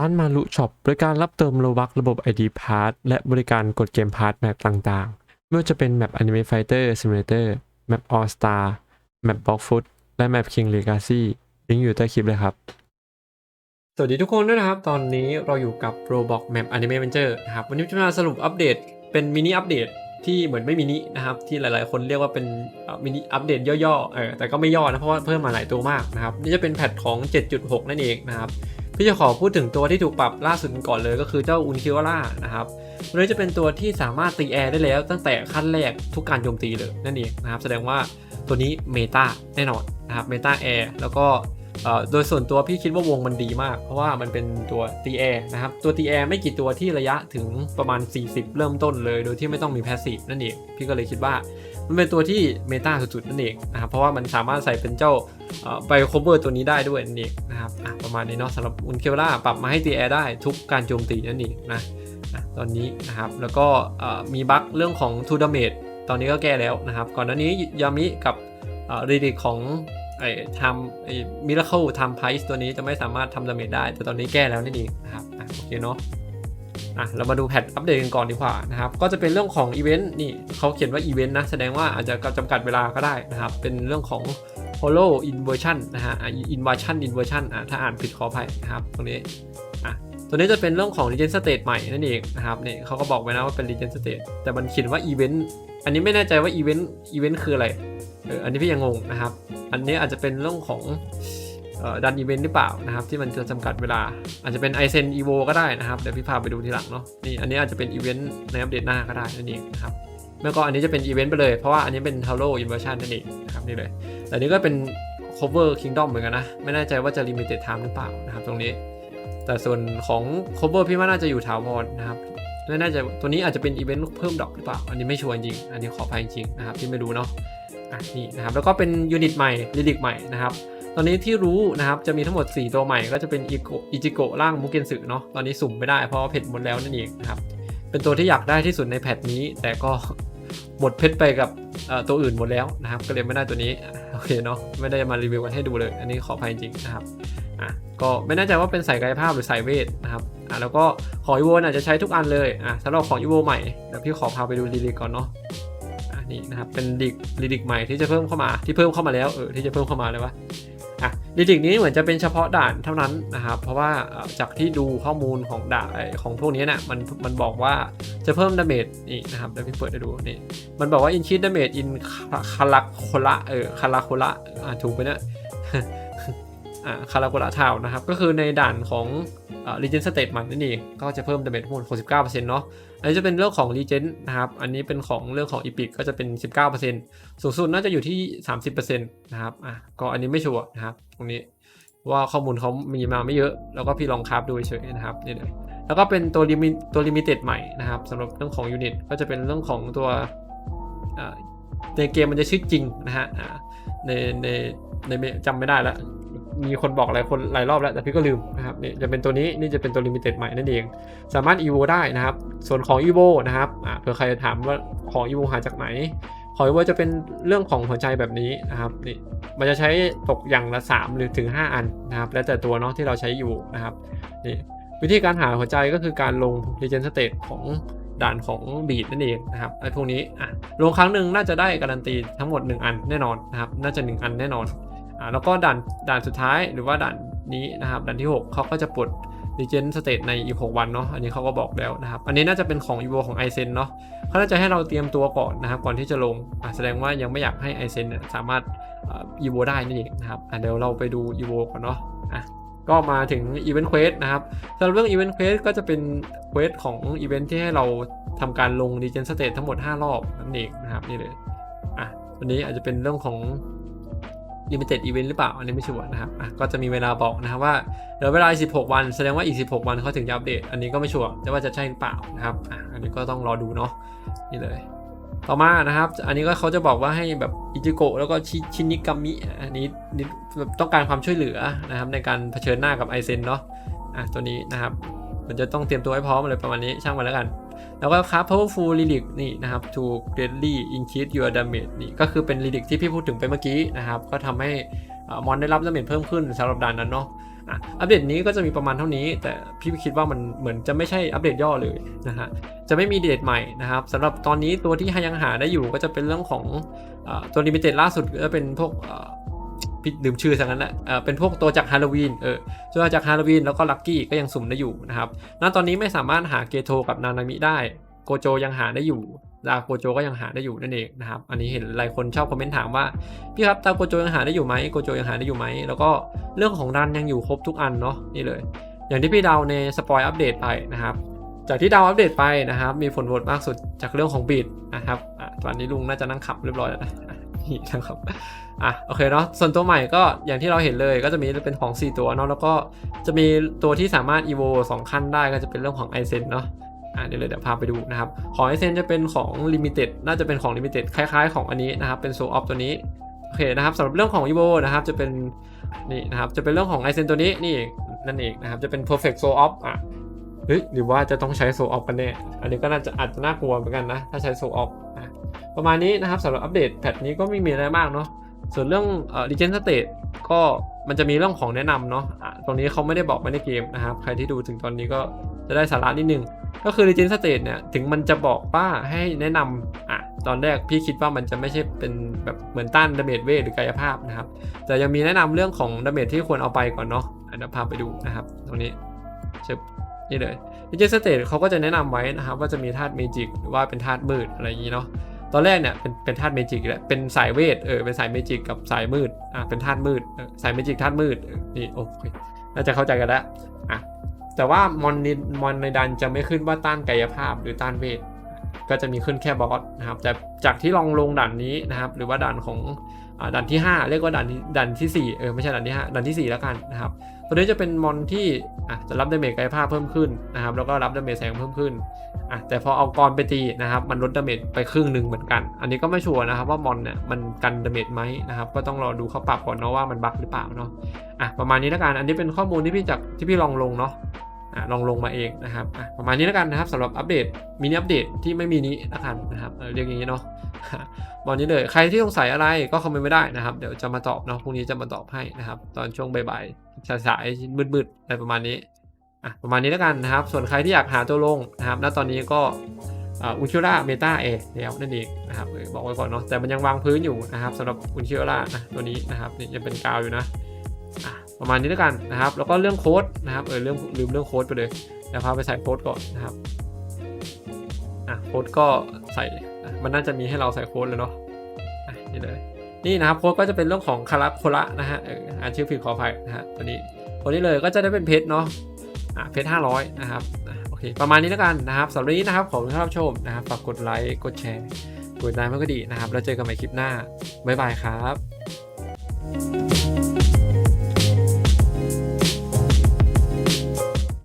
ร้านมารุช็อปบริการรับเติมโลบักระบบ ID p a s s และบริการกดเกมพาร์ทแมปต่างๆ ไม่ว่าจะเป็นแมป Anime Fighter Simulator แมป All Star แมป Block Foot และแมป King Legacy ลิงก์อยู่ใต้คลิปเลยครับ สวัสดีทุกคนด้วยนะครับ ตอนนี้เราอยู่กับ Roblox Map Anime Adventure นะครับ วันนี้จะมาสรุปอัปเดตเป็นมินิอัปเดตที่เหมือนไม่มินินะครับ ที่หลายๆ คนเรียกว่าเป็นมินิอัปเดตย่อๆเออแต่ก็ไม่ย่อนะเพราะว่าเพิ่มมาหลายตัวมากนะครับ นี่จะเป็นแพทของ 7.6 นั่นเองนะครับ พี่จะขอพูดถึงตัวที่ถูกปรับล่าสุดก่อนเลยก็คือเจ้าอุนคิวล่านะครับตัวนี้จะเป็นตัวที่สามารถตีแอร์ได้แล้วตั้งแต่ขั้นแรกทุกการโจมตีเลยนั่นเองนะครับแสดงว่าตัวนี้เมตาแน่นอนนะครับเมตาแอร์แล้วก็โดยส่วนตัวพี่คิดว่าวงมันดีมาก เพราะว่ามันเป็นตัวตีแอร์นะครับตัวตีแอร์ไม่กี่ตัวที่ระยะถึงประมาณ 40 เริ่มต้นเลย โดยที่ไม่ต้องมีแพสซีฟนั่นเองพี่ก็เลยคิดว่า มันเป็นตัวที่เมตาสุดๆนั่นเองนะครับเพราะว่ามันสามารถใส่เป็นเจ้าไบโคเวอร์ตัวนี้ได้ด้วยนั่นเองนะครับประมาณนี้เนาะสำหรับอุนเคล่าปรับมาให้ตีแอร์ได้ทุกการโจมตีนั่นเองนะอะตอนนี้นะครับแล้วก็มีบั๊กเรื่องของทูดาเมจตอนนี้ก็แก้แล้วนะครับ ก่อนหน้านี้ยามิกับรีดิของไอ้ทำไอ้มิราเคิลทำไพส์ตัวนี้จะไม่สามารถทำดาเมจได้ แต่ตอนนี้แก้แล้วนั่นเองนะครับโอเคเนาะ อะเรามาดูแพทอัปเดตกันก่อนดีกว่านะครับก็จะเป็นเรื่องของอีเวนต์นี่เขาเขียนว่าอีเวนต์นะแสดงว่าอาจจะจำกัดเวลาก็ได้นะครับ เป็นเรื่องของ Hollow Inversion นะฮะอะ Inversion Inversion อะถ้าอ่านผิดขออภัยนะครับตรงนี้อะตัวนี้จะเป็นเรื่องของ Legend State ใหม่นั่นเองนะครับเนี่ยเขาก็บอกไว้นะว่าเป็น Legend State แต่มันเขียนว่าอีเวนต์อันนี้ไม่แน่ใจว่าอีเวนต์อีเวนต์คืออะไรเอออันนี้พี่ยังงงนะครับ อันนี้อาจจะเป็นเรื่องของ ดันอีเวนต์หรือเปล่านะครับที่มันจะจำกัดเวลา อาจจะเป็น i อเซนอีโวก็ได้นะครับเดี๋ยวพี่พาไปดูทีหลังเนาะนี่อันนี้อาจจะเป็นอีเวนต์ในอัปเดตหน้าก็ได้นั่นเองนะครับแล้วก็อันนี้จะเป็นอีเวนต์ไปเลย เพราะว่าอันนี้เป็น Halo Inversion นั่นเองนะครับนี่เลยแต่นี้ก็เป็น cover kingdom เหมือนกันนะ ไม่แน่ใจว่าจะ limited time หรือเปล่านะครับตรงนี้ แต่ส่วนของ cover พี่ว่าน่าจะอยู่ถาวรนะครับไม่น่าจะตัวนี้อาจจะเป็นอีเวนต์เพิ่มดอกหรือเปล่า อันนี้ไม่ชัวร์จริง อันนี้ขออภัยจริงนะครับที่ไม่รู้เนาะอะนี่นะครับแล้วก็เป็นยูนิตใหม่ลิลิกใหม่นะครับ ตอนนี้ที่รู้นะครับจะมีทั้งหมด 4 ตัวใหม่ก็จะเป็นอิจิโกะร่างมุกเกนสึเนาะตอนนี้สุ่มไม่ได้เพราะเพชรหมดแล้วนั่นเองนะครับเป็นตัวที่อยากได้ที่สุดในแพทนี้ แต่ก็หมดเพชรไปกับตัวอื่นหมดแล้วนะครับ ก็เลยไม่ได้ตัวนี้โอเคเนาะไม่ได้มารีวิวกันให้ดูเลย อันนี้ขออภัยจริงนะครับอะก็ไม่แน่ใจว่าเป็นสายกายภาพหรือสายเวทนะครับอะแล้วก็ของอีโวอาจจะใช้ทุกอันเลยอะสำหรับของอีโวใหม่เดี๋ยวพี่ขอพาไปดูรีลิกก่อนเนาะอะนี่นะครับเป็นดิกรีลิกใหม่ที่จะเพิ่มเข้ามาที่เพิ่มเข้ามาแล้วเออที่จะเพิ่มเข้ามาเลยวะ อะดิจิกนี้เหมือนจะเป็นเฉพาะด่านเท่านั้นนะครับ เพราะว่าจากที่ดูข้อมูลของด่านของพวกนี้นะ่ะมันมันบอกว่าจะเพิ่มดาเมจนี่นะครับเดี๋ยวพี่เปิดให้ดูนี่มันบอกว่า in ิ e ดดาเมจ in คาราโคละเออคาราโคละอ่าถูกไปเนี่ยอ่าคาราโคละทาวนะครับ ก็คือในด่านของอ่า Legend State มันนั่นเองก็จะเพิ่มดาเมจทั้งหมด69%เนาะ อันนี้จะเป็นเรื่องของ Legend นะครับ อันนี้เป็นของเรื่องของ Epic ก็จะเป็น 19%สูงสุดน่าจะอยู่ที่ 30%นะครับ อะ ก็อันนี้ไม่ชัวร์นะครับ ตรงนี้ว่าข้อมูลเขามีมาไม่เยอะ แล้วก็พี่ลองคราฟดูเฉยนะครับนี่เลยแล้วก็เป็นตัวลิมิตัวลิมิเต็ดใหม่นะครับสำหรับเรื่องของยูนิตก็จะเป็นเรื่องของตัวในเกมมันจะชื่อจริงนะฮะในในในจำไม่ได้แล้ว มีคนบอกหลายคนหลายรอบแล้ว แต่พี่ก็ลืมนะครับนี่จะเป็นตัวนี้นี่จะเป็นตัวลิมิเต็ดใหม่นั่นเอง สามารถ EVO ได้นะครับ ส่วนของ EVO นะครับเผื่อใครจะถามว่าของ EVO หาจากไหนของ EVO จะเป็นเรื่องของหัวใจแบบนี้นะครับนี่มันจะใช้ตกอย่างละ 3 หรือถึง 5 อันนะครับแล้วแต่ตัวเนาะที่เราใช้อยู่นะครับนี่วิธีการหาหัวใจก็คือการลง Legend State ของด่านของบีดนั่นเองนะครับไอ้พวกนี้อะลงครั้งหนึ่งน่าจะได้การันตีทั้งหมด 1 อันแน่นอนนะครับ น่าจะ 1 อันแน่นอน อ่าแล้วก็ด่านด่านสุดท้ายหรือว่าด่านนี้นะครับด่านที่ 6เขาก็จะปลด Legend State ในอีก 6 วันเนาะอันนี้เขาก็บอกแล้วนะครับ อันนี้น่าจะเป็นของ EVO ของ i อเซนเนาะเขาน่าจะให้เราเตรียมตัวก่อนนะครับ ก่อนที่จะลงอะแสดงว่ายังไม่อยากให้ i อเซนเนี่ยสามารถ EVO ได้นั่นเองนะครับเดี๋ยวเราไปดู EVO ก่อนเนาะอะก็มาถึง Event Quest นะครับสำหรับเรื่อง Event Quest ก็จะเป็น Quest ของ Event ที่ให้เราทำการลง Legend State ทั้งหมด 5 รอบนั่นเองนะครับนี่เลยอะวันนี้อาจจะเป็นเรื่องของ limited event หรือเปล่า อันนี้ไม่ชัวร์นะครับอะก็จะมีเวลาบอกนะครับว่าเหลือเวลา 16 วัน แสดงว่าอีก 16 วันเขาถึงจะอัปเดต อันนี้ก็ไม่ชัวร์จะว่าจะใช่หรือเปล่านะครับอะอันนี้ก็ต้องรอดูเนาะนี่เลย ต่อมานะครับ อันนี้ก็เขาจะบอกว่าให้แบบอิจิโกะแล้วก็ชิชินิกามิอันนี้แบบต้องการความช่วยเหลือนะครับในการเผชิญหน้ากับไอเซนเนาะอะตัวนี้นะครับมันจะต้องเตรียมตัวให้พร้อมอะไรประมาณนี้ช่างมันแล้วกัน แล้วก็ครับ powerful relic นี่นะครับ to greatly increase your damage นี่ก็คือเป็น relic ที่พี่พูดถึงไปเมื่อกี้นะครับ ก็ทำให้มอนได้รับดาเมจเพิ่มขึ้นสำหรับด่านนั้นเนาะอัปเดตนี้ก็จะมีประมาณเท่านี้ แต่พี่คิดว่ามันเหมือนจะไม่ใช่อัปเดตย่อเลยนะฮะจะไม่มีเดทใหม่นะครับสำหรับตอนนี้ตัวที่ยังหาได้อยู่ก็จะเป็นเรื่องของอตัวลิมิเต็ดล่าสุดก็จะเป็นพวก พี่ลืมชื่อซะงั้นแหละเออเป็นพวกตัวจากฮาโลวีนเออตัวจากฮาโลวีนแล้วก็ลัคกี้ก็ยังสุ่มได้อยู่นะครับณตอนนี้ไม่สามารถหาเกโทกับนานามิได้ โกโจยังหาได้อยู่ดาโกโจก็ยังหาได้อยู่นั่นเองนะครับ อันนี้เห็นหลายคนชอบคอมเมนต์ถามว่า พี่ครับตาโกโจยังหาได้อยู่ไหมโกโจยังหาได้อยู่ไหม แล้วก็เรื่องของดันยังอยู่ครบทุกอันเนาะนี่เลย อย่างที่พี่ดาวในสปอยอัปเดตไปนะครับ จากที่ดาวอัปเดตไปนะครับ มีผลโหวตมากสุดจากเรื่องของบีดนะครับตอนนี้ลุงน่าจะนั่งขับเรียบร้อยแล้วนะ นี่นะครับอะโอเคเนาะส่วนตัวใหม่ก็อย่างที่เราเห็นเลยก็จะมีเป็นของ 4 ตัวเนาะแล้วก็จะมีตัวที่สามารถ evo 2 ขั้นได้ก็จะเป็นเรื่องของไอเซนเนาะอ่าเดี๋ยวเลยเดี๋ยวพาไปดูนะครับของไอเซนจะเป็นของ Limited น่าจะเป็นของ Limited คล้ายๆ ของอันนี้นะครับเป็นโซออฟตัวนี้โอเคนะครับสำหรับเรื่องของ Evo นะครับจะเป็นนี่นะครับจะเป็นเรื่องของไอเซนตัวนี้นี่นั่นเองนะครับจะเป็น perfect soul off อะเฮ้ยหรือว่าจะต้องใช้ soul off กันแน่อันนี้ก็น่าจะอาจจะน่ากลัวเหมือนกันนะถ้าใช้ soul off อะ ประมาณนี้นะครับสำหรับอัปเดตแพทนี้ก็ไม่มีอะไรมากเนาะส่วนเรื่องเอ่อ Legend State ก็มันจะมีเรื่องของแนะนำเนาะะตรงนี้เขาไม่ได้บอกไว้ในเกมนะครับ ใครที่ดูถึงตอนนี้ก็จะได้สาระนิดนึง ก็คือ Legend State เนี่ย ถึงมันจะบอกว่าให้แนะนำอะ ตอนแรกพี่คิดว่ามันจะไม่ใช่เป็นแบบเหมือนต้านดาเมจเวทหรือกายภาพนะครับ แต่ยังมีแนะนำเรื่องของดาเมจที่ควรเอาไปก่อนเนาะอะเดี๋ยวพาไปดูนะครับ ตรงนี้เชิบนี่เลย Legend State เขาก็จะแนะนำไว้นะครับ ว่าจะมีธาตุเมจิกหรือว่าเป็นธาตุมืดอะไรอย่างนี้เนาะ ตอนแรกเนี่ยเป็นเป็นธาตุเมจิกแหละเป็นสายเวทเออเป็นสายเมจิกกับสายมืดอะเป็นธาตุมืดสายเมจิกธาตุมืดนี่โอเคน่าจะเข้าใจกันแล้วอะแต่ว่ามอนนิมอนในดันจะไม่ขึ้นว่าต้านกายภาพหรือต้านเวทก็จะมีขึ้นแค่บอสนะครับแต่จากที่ลองลงด่านนี้นะครับ หรือว่าด่านของ ด่านที่ 5 เรียกว่าด่านที่ด่านที่ 4 เออไม่ใช่ด่านที่ 5ด่านทีสี่ 4 แล้วกันนะครับ ตัวนี้จะเป็นมอนที่ะจะรับดาเมจกายภาพเพิ่มขึ้นนะครับ แล้วก็รับดาเมจแสงเพิ่มขึ้นอะแต่พอเอากรไปตีนะครับ มันลดดาเมจไปครึ่งหนึ่งเหมือนกัน อันนี้ก็ไม่ชัวร์นะครับว่ามอนเนี่ยมันกันดาเมจไหมนะครับ ก็ต้องรอดูเขาปรับก่อนเนาะว่ามันบั๊กหรือเปล่าเนาะ อะประมาณนี้แล้วกัน อันนี้เป็นข้อมูลที่พี่จากที่พี่ลองลงเนาะ ลองลงมาเองนะครับประมาณนี้แล้วกันนะครับสำหรับอัปเดตมินิอัปเดตที่ไม่มีนี้ล้วกันนะครับเรียกอย่างนี้เนาะวันนี้เลยใครที่สงสัยอะไรก็คอมเมนต์ไม่ได้นะครับ เดี๋ยวจะมาตอบเนาะพรุ่งนี้จะมาตอบให้นะครับ ตอนช่วงบ่ายๆสายๆมืดๆอะไรประมาณนี้อะประมาณนี้แล้วกันนะครับ ส่วนใครที่อยากหาตัวลงนะครับณตอนนี้ก็อุนชิล่าเมตาเอแล้วนั่นเองนะครับบอกไว้ก่อนเนาะแต่มันยังวางพื้นอยู่นะครับสำหรับอุนชิล่านะตัวนี้นะครับนี่ยังเป็นกาวอยู่นะอะ ประมาณนี้แล้วกันนะครับ แล้วก็เรื่องโค้ดนะครับเออเรื่องลืมเรื่องโค้ดไปเลยเดี๋ยวพาไปใส่โค้ดก่อนนะครับอะโค้ดก็ใส่มันน่าจะมีให้เราใส่โค้ดเลยเนาะอะนี่เลยนี่นะครับโค้ดก็จะเป็นเรื่องของคาราโคละนะฮะอ่านชื่อผิดขออภัยนะฮะตัวนี้ตัวนี้เลยก็จะได้เป็นเพชรเนาะอะเพชรห้าร้อยนะครับอะโอเคประมาณนี้แล้วกันนะครับสำหรับวันนี้นะครับขอบคุณที่รับชมนะครับฝากกดไลค์กดแชร์กดไลค์มันก็ดีนะครับ แล้วเจอกันใหม่คลิปหน้าบ๊ายบายครับ